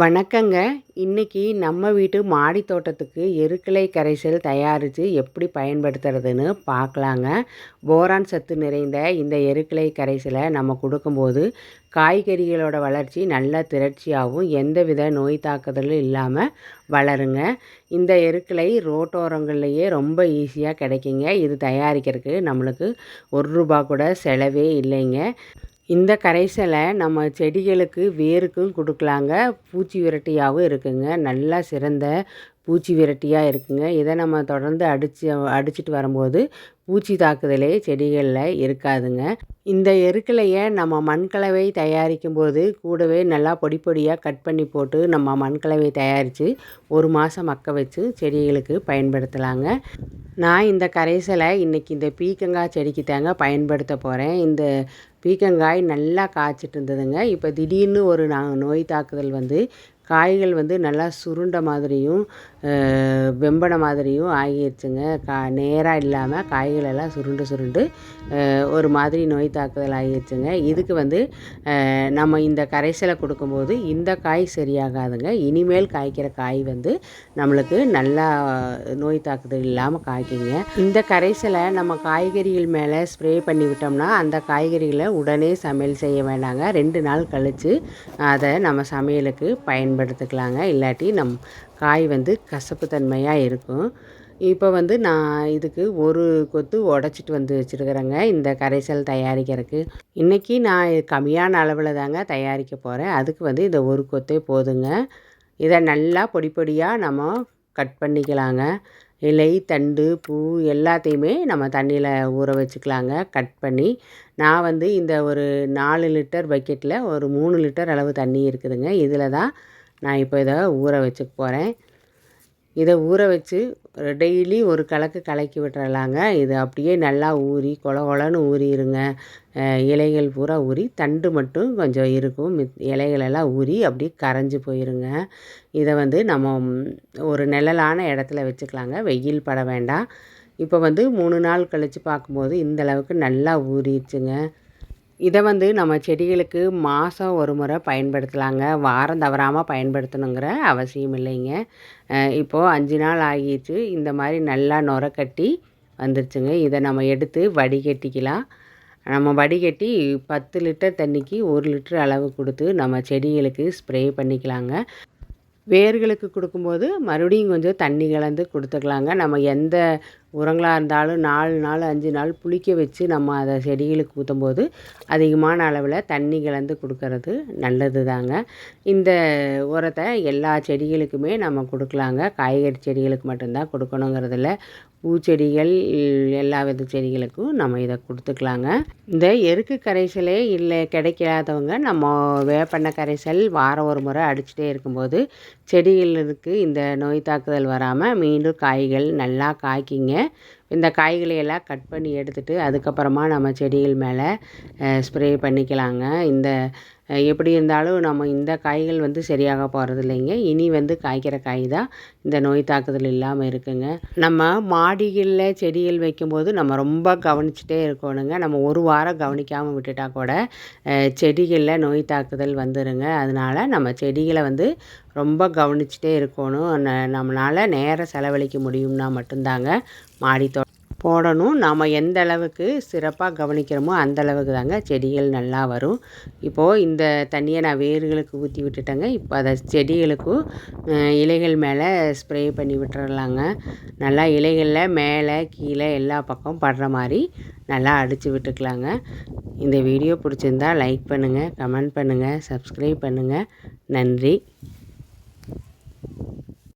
வணக்கங்க. இன்னைக்கு நம்ம வீட்டு மாடி தோட்டத்துக்கு எருக்கலை கரைசல் தயாரித்து எப்படி பயன்படுத்துறதுன்னு பார்க்கலாங்க. போரான் சத்து நிறைந்த இந்த எருக்கலை கரைசலை நம்ம கொடுக்கும்போது காய்கறிகளோட வளர்ச்சி நல்ல திரட்சியாகவும் எந்தவித நோய் தாக்குதலும் இல்லாமல் வளருங்க. இந்த எருக்கலை ரோட்டோரங்கள்லேயே ரொம்ப ஈஸியாக கிடைக்குங்க. இது தயாரிக்கிறதுக்கு நம்மளுக்கு ஒரு ரூபா கூட செலவே இல்லைங்க. இந்த கரைசலை நம்ம செடிகளுக்கு வேருக்கும் கொடுக்கலாங்க. பூச்சி விரட்டியாகவும் இருக்குங்க. நல்லா சிறந்த பூச்சி விரட்டியாக இருக்குங்க. இதை நம்ம தொடர்ந்து அடித்து அடிச்சிட்டு வரும்போது பூச்சி தாக்குதலே செடிகளில் இருக்காதுங்க. இந்த எருக்கலையை நம்ம மண்கலவை தயாரிக்கும் போது கூடவே நல்லா பொடி பொடியாக கட் பண்ணி போட்டு நம்ம மண்கலவை தயாரித்து ஒரு மாதம் மக்க வச்சு செடிகளுக்கு பயன்படுத்தலாங்க. நான் இந்த கரைசலை இன்றைக்கி இந்த பீக்கங்காய் செடிக்கு தாங்க பயன்படுத்த போகிறேன் இந்த பீக்கங்காய் நல்லா காய்ச்சிட்டு இருந்ததுங்க. இப்போ திடீர்னு ஒரு நான் நோய் தாக்குதல் வந்து காய்கள் வந்து நல்லா சுருண்ட மாதிரியும் வெம்பன மாதிரியும் ஆகிடுச்சுங்க கா நேராக இல்லாமல் காய்கள் எல்லாம் சுருண்டு சுருண்டு ஒரு மாதிரி நோய் தாக்குதல் ஆகிடுச்சுங்க இதுக்கு வந்து நம்ம இந்த கரைசலை கொடுக்கும்போது இந்த காய் சரியாகாதுங்க. இனிமேல் காய்க்கிற காய் வந்து நம்மளுக்கு நல்லா நோய் தாக்குதல் இல்லாமல் காய்க்குங்க. இந்த கரைசலை நம்ம காய்கறிகள் மேலே ஸ்ப்ரே பண்ணி விட்டோம்னா அந்த காய்கறிகளை உடனே சமையல் செய்ய வேண்டாங்க ரெண்டு நாள் கழித்து அதை நம்ம சமையலுக்கு பயன் பயன்படுத்திக்கலாங்க. இல்லாட்டி நம் காய் வந்து கசப்பு தன்மையாக இருக்கும். இப்போ வந்து நான் இதுக்கு ஒரு கொத்து உடச்சிட்டு வந்து வச்சுருக்குறேங்க. இந்த கரைசல் தயாரிக்கிறதுக்கு. இன்றைக்கி நான் கம்மியான அளவில் தாங்க தயாரிக்க போகிறேன் அதுக்கு வந்து இந்த ஒரு கொத்தே போதுங்க. இதை நல்லா பொடி பொடியாக நம்ம கட் பண்ணிக்கலாங்க. இலை தண்டு பூ எல்லாத்தையுமே நம்ம தண்ணியில் ஊற வச்சுக்கலாங்க. கட் பண்ணி நான் வந்து இந்த ஒரு நாலு லிட்டர் பக்கெட்டில் ஒரு மூணு லிட்டர் அளவு தண்ணி இருக்குதுங்க. இதில் தான் நான் இப்போ இதை ஊற வச்சுக்க போகிறேன் இதை ஊற வச்சு டெய்லி ஒரு கலக்கு கலக்கி விட்டுறலாங்க. இது அப்படியே நல்லா ஊறி கொல கொலன்னு ஊறிடுங்க இலைகள் பூரா ஊறி தண்டு மட்டும் கொஞ்சம் இருக்கும். மித் இலைகளெல்லாம் ஊறி அப்படியே கரைஞ்சி போயிருங்க. இதை வந்து நம்ம ஒரு நிழலான இடத்துல வச்சுக்கலாங்க. வெயில் பட வேண்டாம். இப்போ வந்து மூணு நாள் கழித்து பார்க்கும்போது இந்தளவுக்கு நல்லா ஊறிடுச்சுங்க. இதை வந்து நம்ம செடிகளுக்கு மாதம் ஒரு முறை பயன்படுத்தலாங்க. வாரம் தவறாமல் பயன்படுத்தணுங்கிற அவசியம் இல்லைங்க. இப்போது அஞ்சு நாள் ஆகிடுச்சு. இந்த மாதிரி நல்லா நுர கட்டி வந்துருச்சுங்க. இதை நம்ம எடுத்து வடிகட்டிக்கலாம். நம்ம வடிகட்டி பத்து லிட்டர் தண்ணிக்கு ஒரு லிட்டர் அளவு கொடுத்து நம்ம செடிகளுக்கு ஸ்ப்ரே பண்ணிக்கலாங்க. வேர்களுக்கு கொடுக்கும்போது மறுபடியும் கொஞ்சம் தண்ணி கலந்து கொடுத்துக்கலாங்க. நம்ம எந்த உரங்களாக இருந்தாலும் நாலு நாள் அஞ்சு நாள் புளிக்க வச்சு நம்ம அதை செடிகளுக்கு ஊற்றும்போது அதிகமான அளவில் தண்ணி கலந்து கொடுக்கறது நல்லது தாங்க இந்த உரத்தை எல்லா செடிகளுக்குமே நம்ம கொடுக்கலாங்க. காய்கறி செடிகளுக்கு மட்டும்தான் கொடுக்கணுங்கிறதில்ல. பூச்செடிகள் எல்லா வித செடிகளுக்கும் நம்ம இதை கொடுத்துக்கலாங்க. இந்த எருக்கு கரைசலே இல்லை கிடைக்காதவங்க நம்ம வேப்பெண்ணெய் கரைசல் வாரம் ஒரு முறை அடிச்சுட்டே இருக்கும்போது செடிகளுக்கு இந்த நோய் தாக்குதல் வராமல் மீண்டும் காய்கள் நல்லா காய்க்கிங்க. இந்த காய்களை எல்லாம் கட் பண்ணி எடுத்துகிட்டு அதுக்கப்புறமா நம்ம செடிகள் மேலே ஸ்ப்ரே பண்ணிக்கலாங்க. இந்த எப்படி இருந்தாலும் நம்ம இந்த காய்கள் வந்து சரியாக போகிறது இல்லைங்க. இனி வந்து காய்க்கிற காய் தான் இந்த நோய் தாக்குதல் இல்லாமல் இருக்குங்க. நம்ம மாடிகளில் செடிகள் வைக்கும்போது நம்ம ரொம்ப கவனிச்சுட்டே இருக்கணுங்க. நம்ம ஒரு வாரம் கவனிக்காமல் விட்டுட்டா கூட செடிகளில் நோய் தாக்குதல் வந்துடுங்க அதனால் நம்ம செடிகளை வந்து ரொம்ப கவனிச்சுட்டே இருக்கணும். நம்மளால் நேரம் செலவழிக்க முடியும்னா மட்டும்தாங்க மாடி தோ போடணும். நாம் எந்த அளவுக்கு சிறப்பாக கவனிக்கிறோமோ அந்த அளவுக்கு தாங்க செடிகள் நல்லா வரும். இப்போது இந்த தண்ணியை நான் வேர்களுக்கு ஊற்றி விட்டுட்டேங்க. இப்போ அதை செடிகளுக்கும் இலைகள் மேலே ஸ்ப்ரே பண்ணி விட்டுறலாங்க. நல்லா இலைகளில் மேலே கீழே எல்லா பக்கம் படுற மாதிரி நல்லா அடித்து விட்டுக்கலாங்க. இந்த வீடியோ பிடிச்சிருந்தா லைக் பண்ணுங்கள் கமெண்ட் பண்ணுங்கள் சப்ஸ்கிரைப் பண்ணுங்கள் நன்றி.